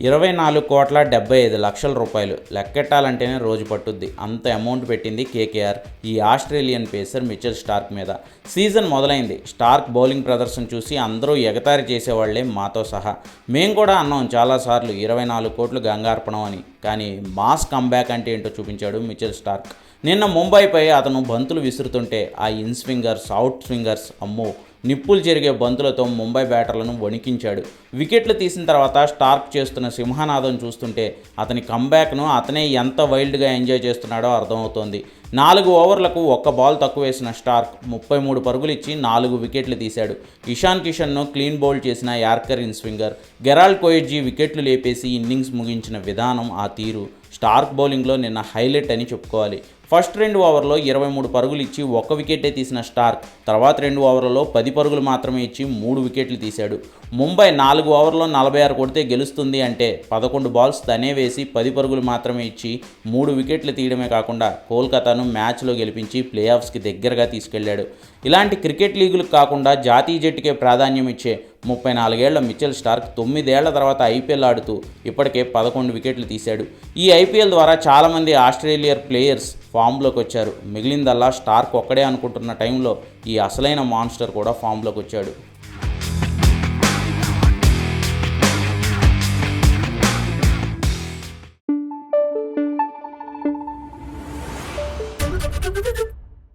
ఇరవై నాలుగు కోట్ల డెబ్బై ఐదు లక్షల రూపాయలు లెక్కెట్టాలంటేనే రోజు పట్టుద్ది. అంత అమౌంట్ పెట్టింది కేకేఆర్. ఈ ఆస్ట్రేలియన్ పేసర్ మిచెల్ స్టార్క్ మీద. సీజన్ మొదలైంది. స్టార్క్ బౌలింగ్ ప్రదర్శన చూసి అందరూ ఎగతారి చేసేవాళ్ళే మాతో సహా. మేము కూడా అన్నాం చాలాసార్లు ఇరవై నాలుగు కోట్లు గంగార్పణం అని. కానీ మాస్ కంబ్యాక్ అంటే ఏంటో చూపించాడు మిచెల్ స్టార్క్. నిన్న ముంబైపై అతను బంతులు విసురుతుంటే ఆ ఇన్ స్వింగర్స్ అవుట్ స్వింగర్స్ అమ్మో నిప్పులు జరిగే బంతులతో ముంబై బ్యాటర్లను వణికించాడు. వికెట్లు తీసిన తర్వాత స్టార్క్ చేస్తున్న సింహనాథం చూస్తుంటే అతని కంబ్యాక్ను అతనే ఎంత వైల్డ్గా ఎంజాయ్ చేస్తున్నాడో అర్థమవుతోంది. నాలుగు ఓవర్లకు ఒక్క బాల్ తక్కువ వేసిన స్టార్క్ ముప్పై మూడు పరుగులు ఇచ్చి నాలుగు వికెట్లు తీశాడు. ఇషాన్ కిషన్ను క్లీన్ బౌల్డ్ చేసిన yorker in swinger Gerald Coetzee వికెట్లు లేపేసి ఇన్నింగ్స్ ముగించిన విధానం ఆ తీరు. స్టార్క్ బౌలింగ్లో నిన్న హైలైట్ అని చెప్పుకోవాలి. ఫస్ట్ రెండు ఓవర్లో ఇరవై మూడు పరుగులు ఇచ్చి ఒక్క వికెటే తీసిన స్టార్క్. తర్వాత రెండు ఓవర్లలో పది పరుగులు మాత్రమే ఇచ్చి మూడు వికెట్లు తీశాడు. ముంబై నాలుగు ఓవర్లో నలభై ఆరు కొడితే గెలుస్తుంది అంటే పదకొండు బాల్స్ తనే వేసి పది పరుగులు మాత్రమే ఇచ్చి మూడు వికెట్లు తీయడమే కాకుండా కోల్కతాను మ్యాచ్లో గెలిపించి ప్లే ఆఫ్స్కి దగ్గరగా తీసుకెళ్ళాడు. ఇలాంటి క్రికెట్ లీగులకు కాకుండా జాతీయ జట్టుకే ప్రాధాన్యం ఇచ్చే ముప్పై నాలుగేళ్ళ మిచెల్ స్టార్క్ తొమ్మిదేళ్ళ తర్వాత ఐపీఎల్ ఆడుతూ ఇప్పటికే పదకొండు వికెట్లు తీశాడు. ఈ ఐపీఎల్ ద్వారా చాలామంది ఆస్ట్రేలియర్ ప్లేయర్స్ ఫామ్లోకి వచ్చారు. మిగిలిందల్లా స్టార్క్ ఒక్కడే అనుకుంటున్న టైంలో ఈ అసలైన మాన్స్టర్ కూడా ఫామ్లోకి వచ్చాడు.